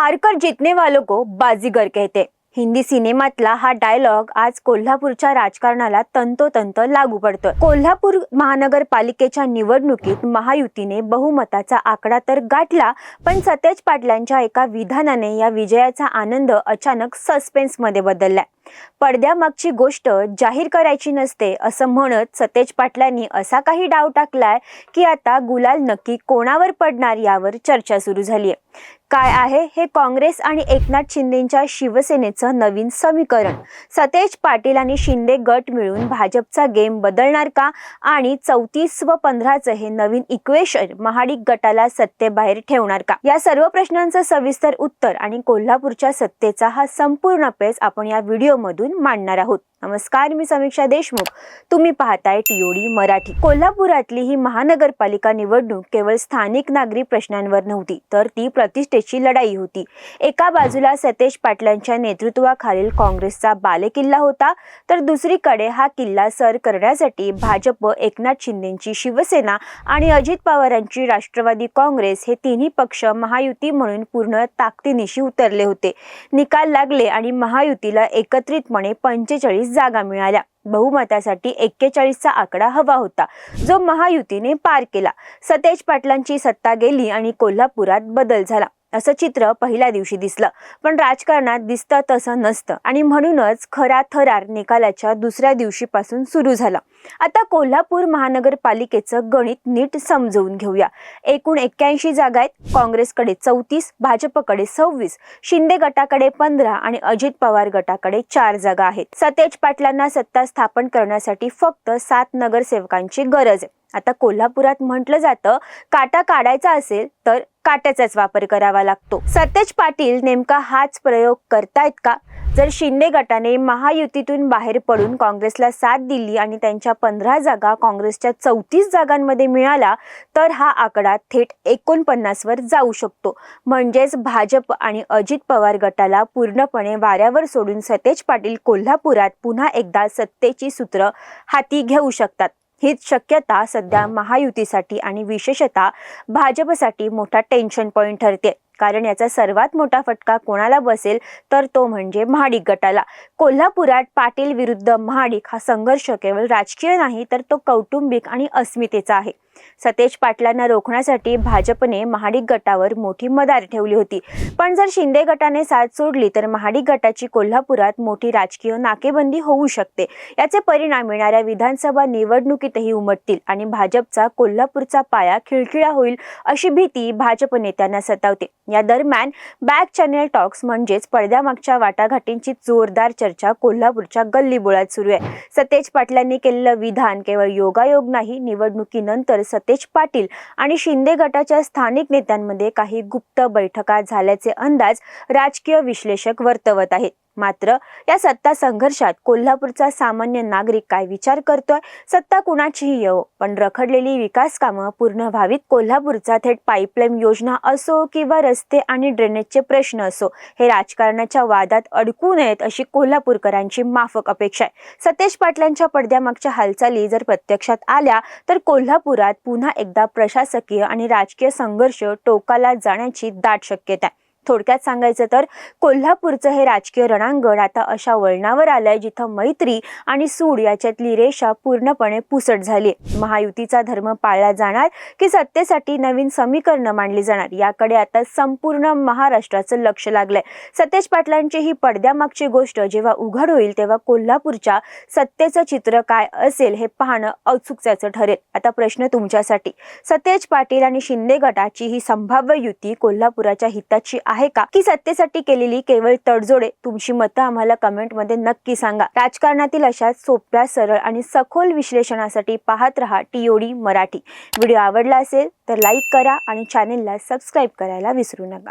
हारकर जीतने वालों को बाजीगर कहते. हिंदी सिनेमातला हा डायलॉग आज कोल्हापूरच्या राजकारणाला तंतोतंत लागू पडतोय. कोल्हापूर महानगरपालिकेच्या निवडणुकीत महायुतीने बहुमताचा आकडा तर गाठला पण सतेज पाटलांच्या एका विधानाने या विजयाचा आनंद अचानक सस्पेन्समध्ये बदललाय. पडद्यामागची गोष्ट जाहीर करायची नसते असं म्हणत सतेज पाटलांनी असा काही डाव टाकलाय की आता गुलाल नक्की कोणावर पडणार यावर चर्चा सुरू झाली आहे काय आहे हे काँग्रेस आणि एकनाथ शिंदेच्या शिवसेनेचं नवीन समीकरण? सतेज पाटील आणि शिंदे गट मिळून भाजपचा गेम बदलणार का? आणि चौतीस व पंधराचं हे नवीन इक्वेशन महाडिक गटाला सत्तेबाहेर ठेवणार का? या सर्व प्रश्नांचं सविस्तर उत्तर आणि कोल्हापूरच्या सत्तेचा हा संपूर्ण पेच आपण या व्हिडिओ मधून मांडणार आहोत. नमस्कार मी समीक्षा देशमुख. तुम्ही पाहताय टीओडी मराठी. कोल्हापुरातली ही महानगरपालिका निवडणूक केवळ स्थानिक नागरी प्रश्नांवर नव्हती तर ती प्रतिष्ठेची लढाई होती. एका बाजूला सतेज पाटलांच्या नेतृत्वाखालील काँग्रेसचा बालेकिल्ला होता तर दुसरीकडे हा किल्ला सर करण्यासाठी भाजप एकनाथ शिंदेची शिवसेना आणि अजित पवारांची राष्ट्रवादी काँग्रेस हे तिन्ही पक्ष महायुती म्हणून पूर्ण ताकदीनिशी उतरले होते. निकाल लागले आणि महायुतीला एकत्र एकत्रितपणे पंचेचाळीस जागा मिळाल्या. बहुमतासाठी एक्केचाळीसचा आकडा हवा होता. जो महायुतीने पार केला. सतेज पाटलांची सत्ता गेली आणि कोल्हापुरात बदल झाला. असं चित्र पहिल्या दिवशी दिसलं. पण राजकारणात दिसतं तसं नसतं. आणि म्हणूनच खरा थरार निकालाच्या दुसऱ्या दिवशीपासून सुरू झाला. आता कोल्हापूर महानगरपालिकेचं गणित नीट समजवून घेऊया. एकूण एक्क्याऐंशी जागा आहेत. काँग्रेसकडे चौतीस भाजपकडे सव्वीस शिंदे गटाकडे पंधरा आणि अजित पवार गटाकडे चार जागा आहेत. सतेज पाटलांना सत्ता स्थापन करण्यासाठी फक्त सात नगरसेवकांची गरज आहे. आता कोल्हापुरात म्हटलं जातं काटा काढायचा असेल तर काट्याचाच वापर करावा लागतो. सतेज पाटील नेमका हाच प्रयोग करतायत का? जर शिंदे गटाने महायुतीतून बाहेर पडून काँग्रेसला साथ दिली आणि त्यांच्या पंधरा जागा काँग्रेसच्या चौतीस जागांमध्ये मिळाला तर हा आकडा थेट एकोणपन्नासवर जाऊ शकतो. म्हणजेच भाजप आणि अजित पवार गटाला पूर्णपणे वाऱ्यावर सोडून सतेज पाटील कोल्हापुरात पुन्हा एकदा सत्तेची सूत्र हाती घेऊ शकतात. हीच शक्यता सध्या महायुतीसाठी आणि विशेषतः भाजपसाठी मोठा टेन्शन पॉईंट ठरते. कारण याचा सर्वात मोठा फटका कोणाला बसेल तर तो म्हणजे महाडिक गटाला. कोल्हापुरात पाटील विरुद्ध महाडिक हा संघर्ष केवळ राजकीय नाही तर तो कौटुंबिक आणि अस्मितेचा आहे. सतेज पाटलांना रोखण्यासाठी भाजपने महाडिक गटावर मोठी मदार ठेवली होती. पण जर शिंदे गटाने साथ सोडली तर महाडिक गटाची कोल्हापुरात मोठी राजकीय नाकेबंदी होऊ शकते. याचे परिणाम येणाऱ्या विधानसभा निवडणुकीतही उमटतील आणि भाजपचा कोल्हापूरचा पाया खिळखिळा होईल अशी भीती भाजप नेत्यांना सतावते. या दरम्यान बॅक चॅनेल टॉक्स म्हणजेच पडद्यामागच्या वाटाघाटींची जोरदार चर्चा कोल्हापूरच्या गल्लीबोळात सुरू आहे. सतेज पाटलांनी केलेलं विधान केवळ योगायोग नाही निवडणुकीनंतर सतेज पाटील आणि शिंदे गटाच्या स्थानिक नेत्यांमध्ये काही गुप्त बैठका झाल्याचे अंदाज राजकीय विश्लेषक वर्तवत आहेत. मात्र या सत्ता संघर्षात कोल्हापूरचा सामान्य नागरिक काय विचार करतोय? सत्ता कुणाचीही येवो. पण रखडलेली विकास कामं पूर्ण व्हावीत कोल्हापूरचा थेट पाईपलाईन योजना असो किंवा रस्ते आणि ड्रेनेजचे प्रश्न असो हे राजकारणाच्या वादात अडकू नयेत अशी कोल्हापूरकरांची माफक अपेक्षा आहे. सतेज पाटलांच्या पडद्यामागच्या हालचाली जर प्रत्यक्षात आल्या तर कोल्हापुरात पुन्हा एकदा प्रशासकीय आणि राजकीय संघर्ष टोकाला जाण्याची दाट शक्यता आहे. थोडक्यात सांगायचं तर कोल्हापूरचं हे राजकीय रणांगण आता अशा वळणावर आलंय जिथं मैत्री आणि सूड याच्यातली रेषा पूर्णपणे पुसट झाली महायुतीचा धर्म पाळला जाणार की सत्तेसाठी नवीन समीकरणं मांडली जाणार? याकडे आता संपूर्ण महाराष्ट्राचं लक्ष लागलंय. सतेज पाटलांची ही पडद्यामागची गोष्ट जेव्हा उघड होईल तेव्हा कोल्हापूरच्या सत्तेचं चित्र काय असेल हे पाहणं औत्सुकतेचं ठरेल. आता प्रश्न तुमच्यासाठी. सतेज पाटील आणि शिंदे गटाची ही संभाव्य युती कोल्हापुराच्या हिताची आहे का? की सत्तेसाठी केलेली केवळ तडजोडे? तुमची मतं आम्हाला कमेंटमध्ये नक्की सांगा. राजकारणातील अशा सोप्या सरळ आणि सखोल विश्लेषणासाठी पाहत रहा टीओडी मराठी. व्हिडिओ आवडला असेल तर लाईक करा आणि चॅनेलला सबस्क्राईब करायला विसरू नका.